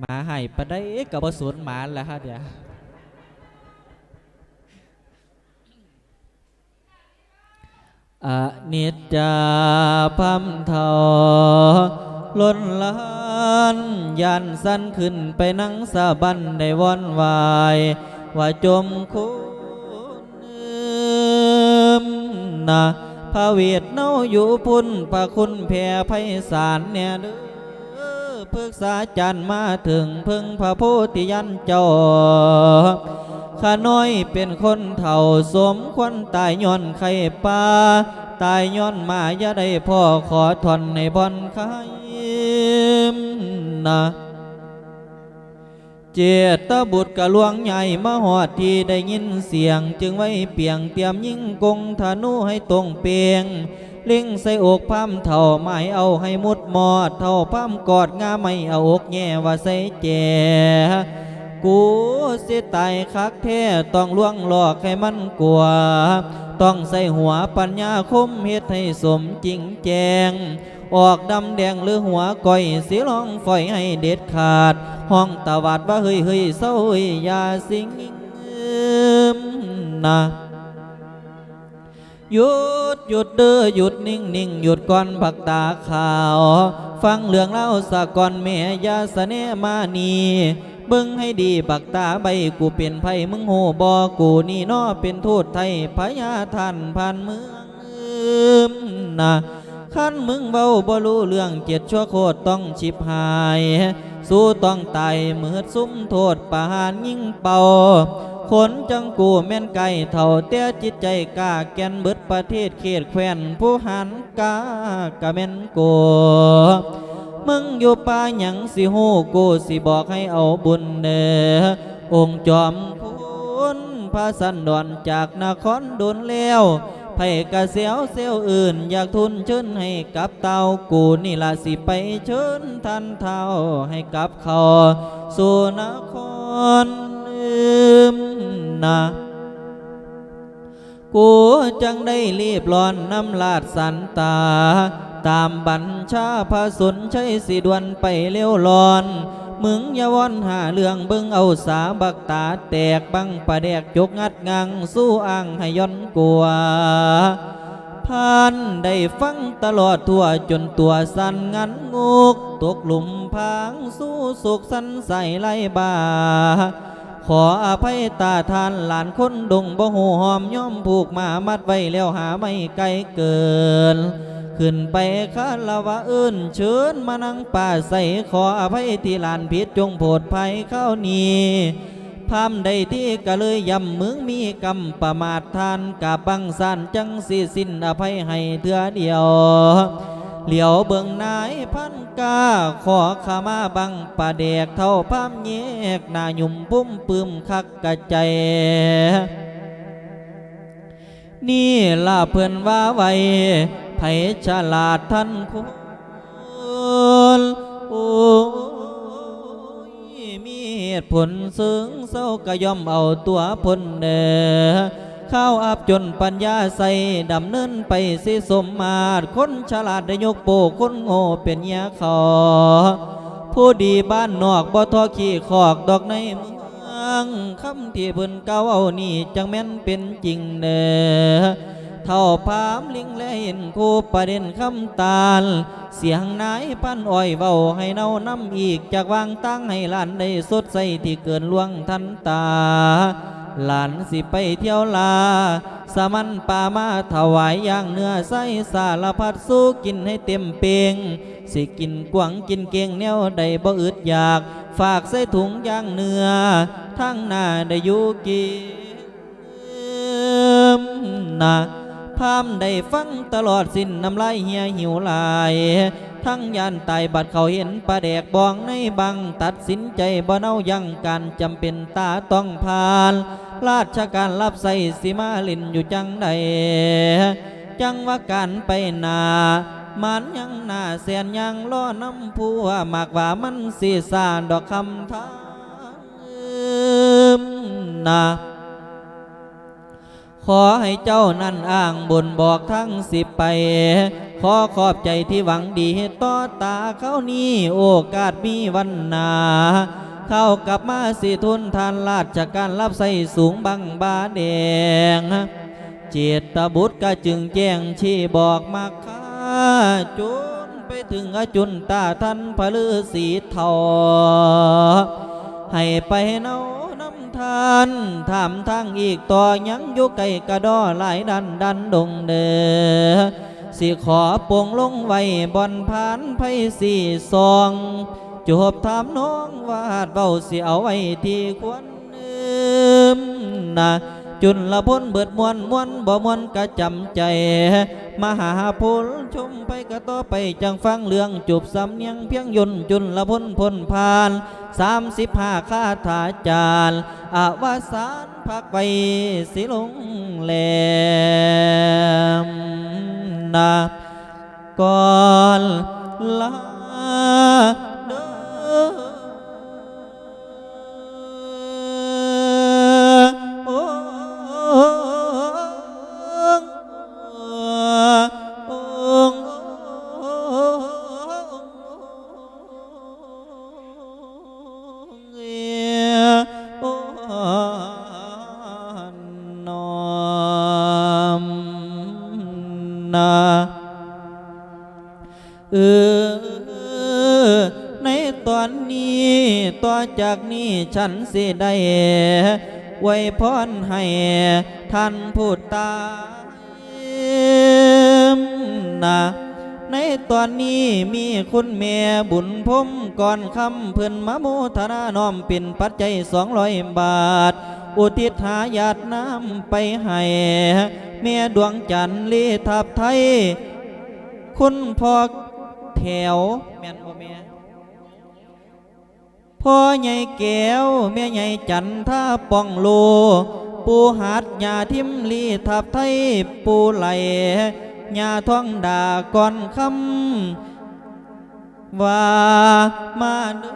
หมาให้ปะได้กับบสูญหมาแล้วฮะเดี๋ยวอนิจจาพัมเทาล้นล้านยันสั้นขึ้นไปนั่งสะบันได้วอนวาย ว่าจมคุณนะพระเวทเนาอยู่พุ่นพระคุณแผ่ไพศาลเนี่ยเด้อ ปรึกษาจันมาถึงพึ่งพระโพธิยันเจ้าข้าน้อยเป็นคนเฒ่าสมควรตายย้อนไข่ปลาตายย้อนมาอย่าได้พ่อขอทนในบอนคายนะเจตบุตรกะลวงใหญ่มาหอดที่ได้ยินเสียง จึงไว้เปียงเตรียมยิงกงธนูให้ตรงเปียง ล่งใส่อกพามเท่าไม่เอาให้มุดหมอดเท่าพามกอดงาไม่เอาอกแง่ว่าใส่แจกูสิตายคักแท้ต้องล่วงหลอกให้มันกลัว ต้องใส่หัวปัญญาคมเฮ็ดให้สมจริงแจง ออกดำแดงหรือหัวก้อยสีลองฝอยให้เด็ดขาด ห้องตวาดว่าเฮ้ยเฮ้ยเศร้าเฮ้ยอย่าสิงนะ หยุดหยุดเด้อหยุดนิ่งนิ่งหยุดก่อนผักตาขาว ฟังเรื่องเล่าสะก่อนแม่อยาสเนมานีเบิ่งให้ดีบักตาใบกูเป็นไผมึงโหบอกูนี่นอเป็นโทูตไทยพญาท่านผ่านเมืองนะขั้นมึงเบาบ่รู้เรื่องเจ็ดชั่วโคตรต้องชิบหาย สู้ต้องตายเมืดซุ้มโทษประหารยิ่งเป่า คนจังกูแม่นไก่เท่าเตี้ยจิตใจกาแกนเบิดประเทศเขตแควนผู้หันกากะแม่นกูมึงอยู่ป่าหยังสิฮู้กูสิบอกให้เอาบุญเด้อองค์จอมคุณพระสันดอนจากนครดนแล้วไผกะเสียวเสียวอื่น อยากทุนเชิญให้กับเตากูนี่ละสิไปเชิญท่านเท่าให้กับเขาสู่นครลืม นะกูจังได้รีบร้อนน้ำลาดสันตา ตามบัญชาพระสุนใช้สิดวนไปเร็วร้อน มึงอย่าวอนหาเรื่องเบิ่งเอาสาบักตาแตกบังประแดกจกงัดงัง สู้อ่างให้ย้อนกลัวผ่านได้ฟังตลอดทั่วจนตัวสั่นงันงก ตกหลุมพางสู้สุขสันใส่ไรบา ขออภัยตาทานหลานคนดงบ่หูหอมย่อมผูกมามัดไว้แล้วหาไม่ไกลเกิน ขึ้นไปคาละวะอื่นเชิญมานั่งป่าใส่ขออภัยที่หลานผิดจงโปรดภัยเข้านี้พามใดที่ก็เลยยำมึงมีกรรมประมาททานกับบังสันจังสิสิ้นอภัยให้เถือเดียว เหลียวเบิ่งนายพันกาขอขมาบังป่าแดกเท่าพามแยกนาหยุ่มปุ้มปืมคักกะใจ นี่ล่ะเพื่อนว่าไว้ไผฉลาดท่านคุณโอ้ยมีเหตุผลซึ้งเศร้าก็ย่อมเอาตัวพ้นเด้อ ข้าวอับจนปัญญาใส่ดำเนินไปสิสมมาตรคนฉลาดได้ยกโปคนโง่เป็นยาขอ ผู้ดีบ้านนอกบ่ทอขี้ขอกดอกในเมืองคำที่เพิ่นเก่าเอานี่จังแม่นเป็นจริงเด้อเท่าพามลิงแลเห็นคู่ประเด็นคำตาล เสียงนายพันอ้อยเว้าให้เนาน้ำอีกจากวางตั้งให้ลานได้สดใสที่เกินล่วงทันตา หลานสิไปเที่ยวลา สมันป่ามาถวายย่างเนื้อใส่สารพัดสู้กินให้เต็มเปงสิกินกวางกินเกงแนวใดบ่อึดอยาก ฝากใส่ถุงย่างเนื้อ ทั้งหน้าได้อยู่กินนะพามได้ฟังตลอดสิ้นน้ำลายเหียหิวลาย ทั้งยานตายบัดเขาเห็นปลาแดกบองในบัง ตัดสินใจบ่เน่ายังการจำเป็นตาต้องผ่าน ราชการรับใส่สิมาลินอยู่จังใดจังว่าการไปนามันยังหน้าแสนยังล้อน้ำผู้มากว่ามันสีสานดอกคำทางนาขอให้เจ้านั่นอ้างบนบอกทั้งสิบไป ขอขอบใจที่หวังดีต่อตาเขานี้โอกาสมีวันนา เข้ากลับมาสิทุนทานราชการรับใส่สูงบังบาแดงเจตบุตรก็จึงแจ้งชี้บอกมาข้าจุนไปถึงอจุนตาท่านพระฤาษีเทาให้ไปเนาน้ำทานถามทางอีกต่อยังอยู่ไกลกระดอหลายดันดันดงเดอสิขอปวงลงไว้บอนผานไพสี่ซอง จบถามน้องวาดเบาเสิเอาไว้ที่ควรลืมนะจุนละพ้นเบิดมวนมวนบ่มวนกะจำใจ มหาพุลชมไปกะต่อไปจังฟังเรื่องจูบสำเนียงเพียงยนจุนละพ้นพ้นผ่านสามสิบห้าคาถาจารอาวสานพักไปสิลงแหลมนาก่อนลา จากนี้ฉันสิได้ไว้พรให้ท่านผู้ตายนะในตอนนี้มีคุณแม่บุญพมก่อนคำเพื่อนมะโมทนาน้อมเป็นปัจจัยสองร้อยบาท อุทิศหาญาติน้ำไปให้แม่ดวงจันทร์ลีทับไทย คุณพ่อแถวแม่นบ พ่อใหญ่แก้วแม่ใหญ่จันท่าป้องโล ปูหาดยาทิมลีทับไทยปูไหลยาท้องด่าก่อนคำว่ามาเด้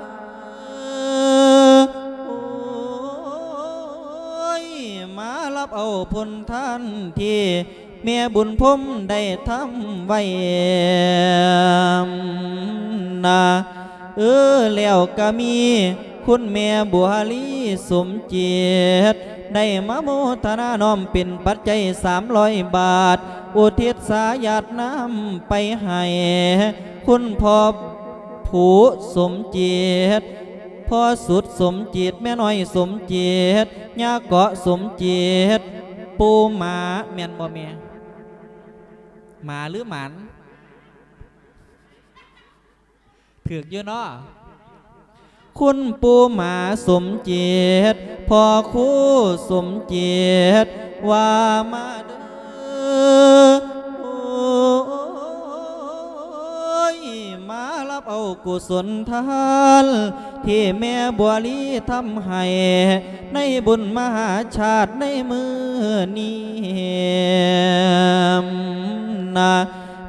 อโอ้ยมารับเอาผลท่านที่เมียบุญพมได้ทำไว้นา เออแล้วก็มี คุณแม่บัวลีสมเจียตได้มาโมทนาน้อมเป็นปัจจัยสามร้อยบาท อุทิศสายาดน้ำไปให้คุณพ่อผูสมเจียตพ่อสุดสมจิตแม่น้อยสมเจียรติย่าเกาะสมเจียรติปูหมาแม่นบ่แม่หมาหรือหมัน ถือกเยอะเนาะคุณปูหมาสมเจตพอคู่สมเจตว่ามาเด้อโอ้ยมารับเอากุศลทานที่แม่บัวลีทำให้ในบุญมหาชาติในมือนี้นะ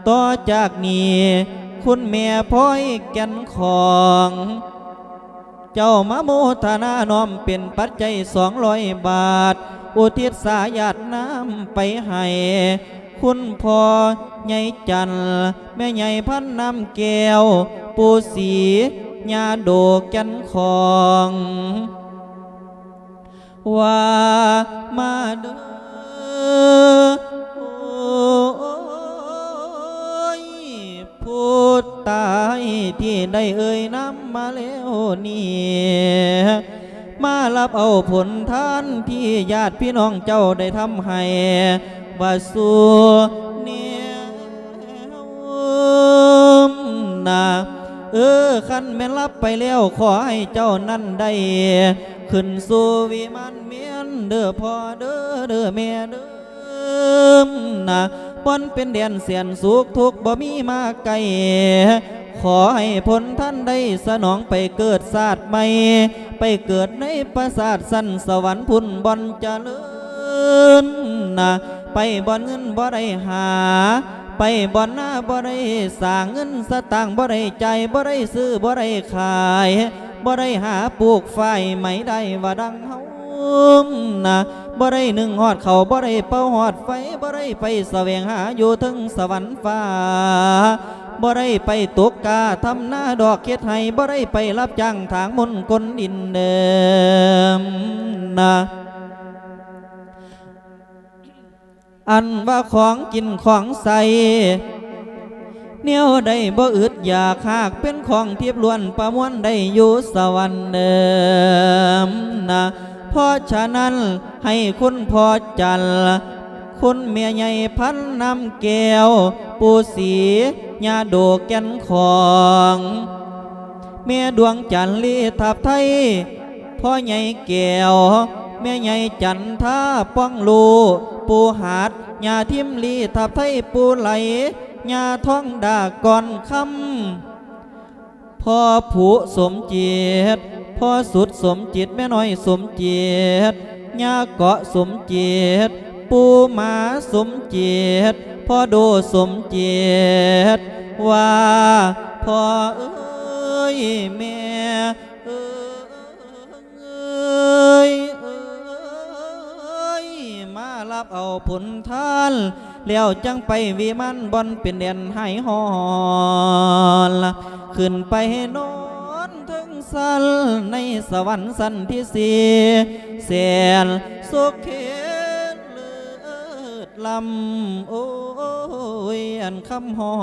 ต่อจากนี้ คุณแม่พ้อยแก่นของ เจ้ามาโมทนาน้อมเป็นปัจจัยสองร้อยบาท อุทิศสายาดน้ำไปให้คุณพ่อใหญ่จันแม่ใหญ่พันน้ำแก้ว ปูสีญาโดกแกันของ ว่ามาเด้อ ผู้ตายที่ได้เอ่ยน้ำมาแล้วนี่มารับเอาผลทานที่ญาติพี่น้องเจ้าได้ทำให้ว่าสูเนี่ยนาเออคันแม่รับไปแล้วขอให้เจ้านั่นได้ ขึ้นสู่วิมานเมียนเด้อพ่อเด้อเด้อแม่เด้อนะ บนเป็นเดียนเสียนสุขทุกข์บ่มีมาไกลขอให้ผลท่านได้สนองไปเกิดศาสตร์ใหม่ ไปเกิดในปราสาทสันสวรรค์พุ่นบอนเจริญนะไปบ่อนเงินบ่ได้หา ไปบ่อนหน้าบ่ได้สร้างเงินสตางค์บ่ได้ใจบ่ได้ซื้อบ่ได้ขายบ่ได้หาปลูกไฟไหมได้ว่าดังเฮา มนะบ่ได้หนึ่งหอดเขาบ่ได้เป่าหอดไฟบ่ได้ไปแสวงหาอยู่ถึงสวรรค์ฟ้าบ่ได้ไปตกกาทำหน้าดอกเฮ็ดให้บ่ได้ไปรับจ้างทางมนกลดินเดิมนะอันว่าของกินของใสเนี่ยวได้บ่อึดอยากหากเป็นของเทียบล้วนประมวลได้อยู่สวรรค์เดิมนะ เพราะฉะนั้นให้คุณพอจันคุณเมียใหญ่พันนำแก้ว ปูสีญาโดแก่นของแม่ดวงจันลีทับไทยพ่อใหญ่แก้วแม่ใหญ่จันท่าป้องลู ปูหาดยาทิมลีทับไทยปูไหลยาท้องดาก่อนคำพ่อผูสมเจต พ่อสุดสมจิตแม่น้อยสมจิตยาเกาะสมจิตปูหมาสมจิตพ่อโดสมจิตว่าพ่อเอ้ยแม่เอ้ยเอ้ยมารับเอาผลทานแล้วจังไปวิมันบอนเป็นเด่นให้หอนละขึ้นไปนอน สันในสวรรค์สันที่สี่แสนสุขเขตเลือดลำโอ้ยอันคำหอ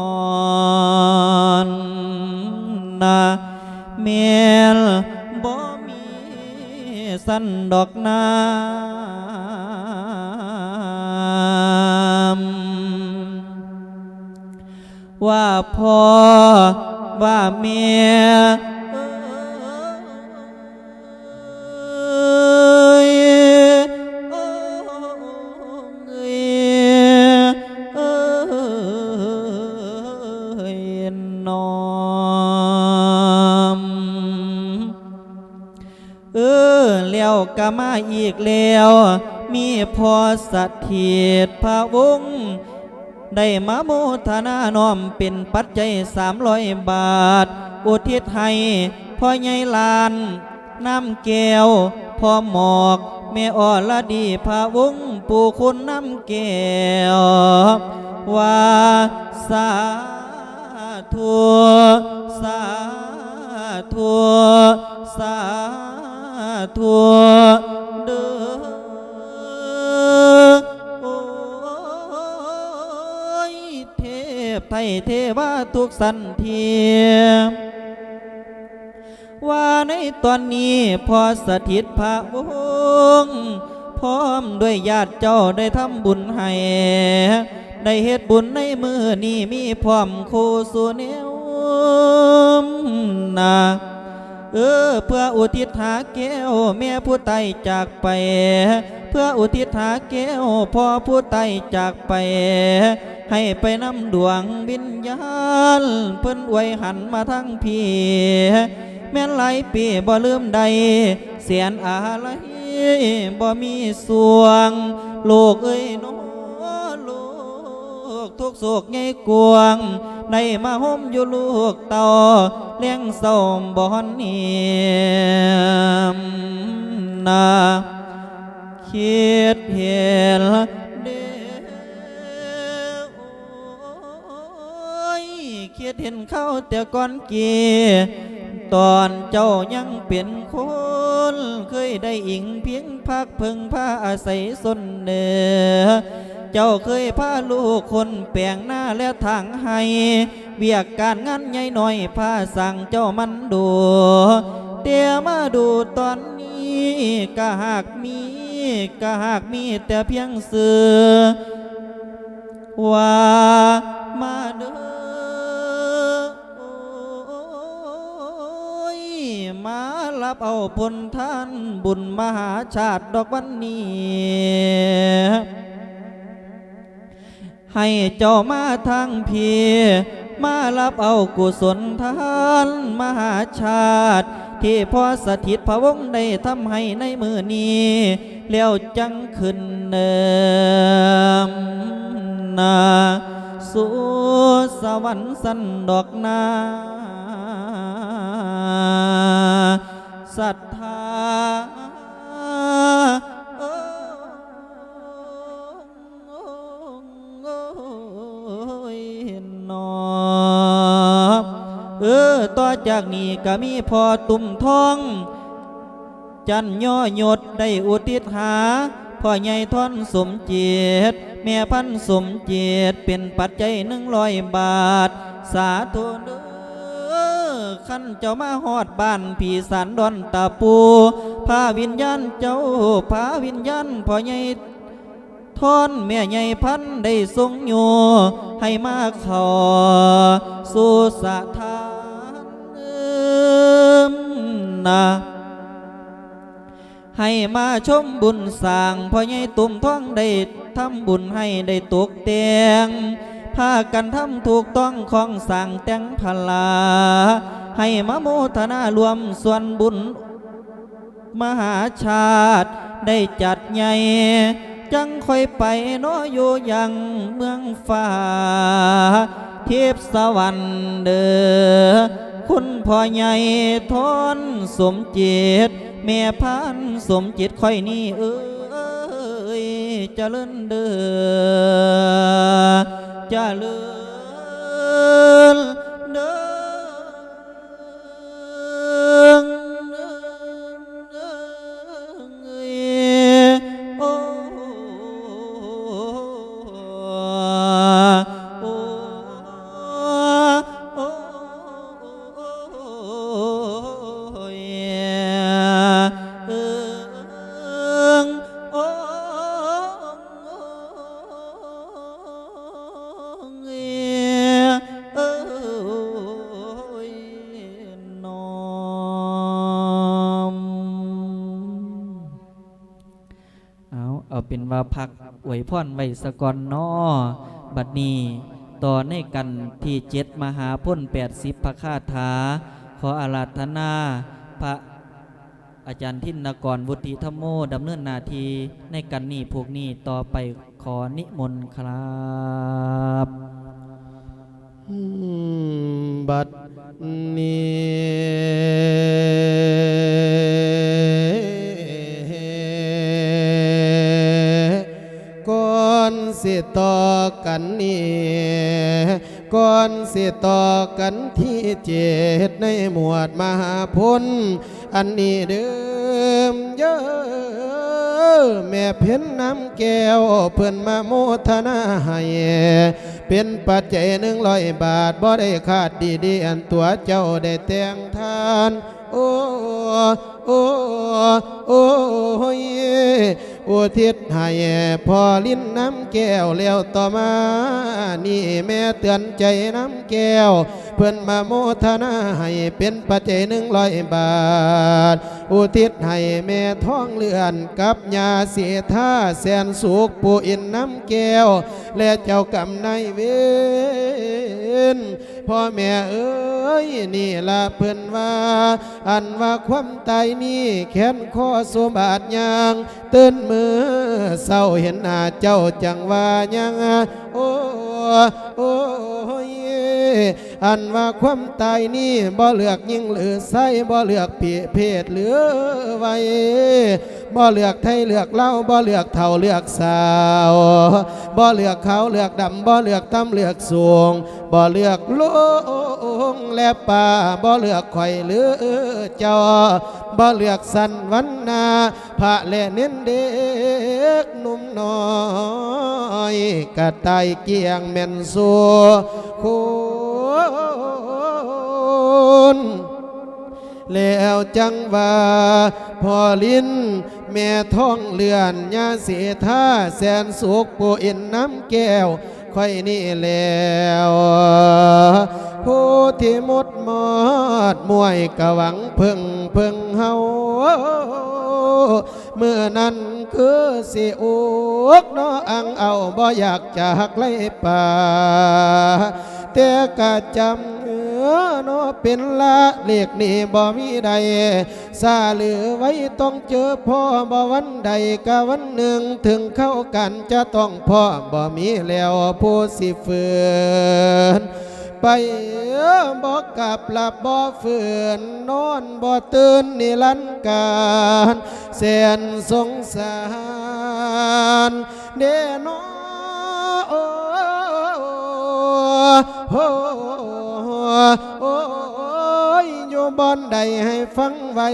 นนะเมียลบ่มีสันดอกน้ำว่าพ่อว่าเมีย ก็มาอีกแล้ว มีพอสถิตพระวงศ์ได้มาโมทนาน้อมเป็นปัจจัยสามร้อยบาท อุทิศให้พ่อใหญ่ลาน น้ำแก้วพ่อหมอกแม่อ่อละดีพระวงศ์ปู่คุณน้ำแก้วว่าสาธุสาธุสา ธุเด้อโอ้ยเทพไทยเทวาทุกสันเทียมว่าในตอนนี้พอสถิตพระวงศ์พร้อมด้วยญาติเจ้าได้ทำบุญให้ ได้เฮ็ดบุญในมือนี้มีพร้อมคู่สู่แนวนา เออ เพื่ออุทิศหาแก้วแม่ผู้ไตจากไป เพื่ออุทิศหาแก้วพ่อผู้ไตจากไป ให้ไปนำดวงวิญญาณเพิ่นอวยหันมาทั้งพี่แม่นหลายปีบ่ลืมใด เสียนอะไรบ่มีสวง โลกเอ้ยน้อ ทุกโศกไงกวง ในมาห่มอยู่ลูกเต่าเลี้ยงสมบ่อนเนียมนาคิดเห็นเด้อโอ้ยคิดเห็นเข้าแต่ก่อนเกีตอนเจ้ายังเป็นคนเคยได้อิงเพียงพักพึงผ้าอาศัยสนเนือ เจ้าเคยพาลูกคนแปลงหน้าและทางให้ เวียกการงานใหญ่หน่อยพาสั่งเจ้ามันดูเตียมาดูตอนนี้ก็หากมีก็หากมีแต่เพียงเสือว่ามาเด้อยมารับเอาผลท่านบุญมหาชาติดอกวันนี้ ให้เจ้ามาทางพีมารับเอากุศลทานมหาชาติ ที่พอสถิตพระวงศ์ได้ทำให้ในมือนี้แล้วจังขึ้นเนิมนาสู่สวรรค์สันดอกนาศรัทธา ต่อจากนี้ก็มีพอตุ่มทอง จันย่อหยดได้อุทิศหาพ่อใหญ่ท่อนสมเจตแม่พันสมเจตเป็นปัจจัยหนึ่งร้อยบาท สาธุเด้อขันเจ้ามาหอดบ้านผีสันดอนตาปูพาวิญญาณเจ้าพาวิญญาณพ่อใหญ่ทอนแม่ใหญ่พันได้ทรงอยู่ให้มาขอสู่สถา นะให้มาชมบุญสร้างพ่อใหญ่ตุ่มท้องได้ทำบุญให้ได้ตกแต่งพากันทำถูกต้องของสั่งแต่งพลา ให้มาโมทนารวมส่วนบุญ มหาชาติได้จัดใหญ่ จังค่อยไปเน้ออยู่ยังเมืองฟ้า เทพสวรรค์เด้อ คุณพ่อใหญ่ทนสมจิตแม่พันสมจิตค่อยนี่เอ้ยเลื่นเด้อจะเลื่นเด้อ เป็นว่าพักอวยพรไว้สะกอนนอบัดนี้ต่อในกันที่เจ็ดมหาพ้นแปดสิบพระคาถา ขออาราธนาพระอาจารย์ทินนกรวุฒิธรรมโมดำเนินนาทีในกันนี้พวกนี้ต่อไปขอนิมนต์ครับบัดนี้ สิต่อกันนี่ก่อนสิต่อกันที่เจ็ดในหมวดมหาพุนอันนี้เดิมเยอะแม่เพ็ญน้ำแก้วเพื่อนมาโมทนาให้เป็นปัจจัยหนึ่งร้อยบาทบ่ได้ขาดดีดีอันตัวเจ้าได้แต่งทาน โอ้โอ้โอ้ยอุทิศให้พอลิ้นน้ำแก้วแล้วต่อมา นี่แม่เตือนใจน้ำแก้ว เพื่อนมาโมทนาให้เป็นปัจจัยหนึ่งร้อยบาท อุทิศให้แม่ท้องเลื่อนกับยาเสียท่าแสนสุขปูอินน้ำแก้ว และเจ้ากรรมนายเวรพ่อแม่เอ้ยนี่ละเพื่นว่า อันว่าความตายนี่แขนคอสมบาทยางตื่นมือเศร้าเห็นหน้าเจ้าจังว่ายังโอ้โอ้ย อันว่าความตายนี่บ่เลือกยิ่งหรือไส้บ่เลือกเปียเพศหรือไว้บ่เลือกไทยเลือกเล่าบ่เลือกเท่าเลือกสาวบ่เลือกเขาเลือกดำบ่เลือกต่ำเลือกสูงบ่เลือกโลงและป่าบ่เลือกข่อยหรือเจ้าบ่เลือกสันวันนาพระและเน้นเด็กหนุ่มน้อยกระไตเกียงแม่นสัวคุ ณแล้วจังว่าพอลิ้น แม่ท้องเลือนยาเสียท่าแสนสุขปูอินน้ำแก้วค่อยนี่แล้วผู้ที่หมดหมอดมวยกะหวังพึ่งพึ่งเฮาเมื่อนั้นคือสิอุกเนาะอังเอาบ่อยากจะหักไล่ป่า แต่กะจำเออนาะเป็นละเลียกนี่บ่มีใดซาเหลือไว้ต้องเจอพ่อบ่วันใดกะวันหนึ่งถึงเข้ากันจะต้องพ่อบ่มีแล้วผู้สิฝืนไปเออบอกกลับหลับบ่ฝืนนอนบ่ตื่นนิรันดร์การแสนสงสารเดนอ โอ้ยอยู่บอนใดให้ฟังไว้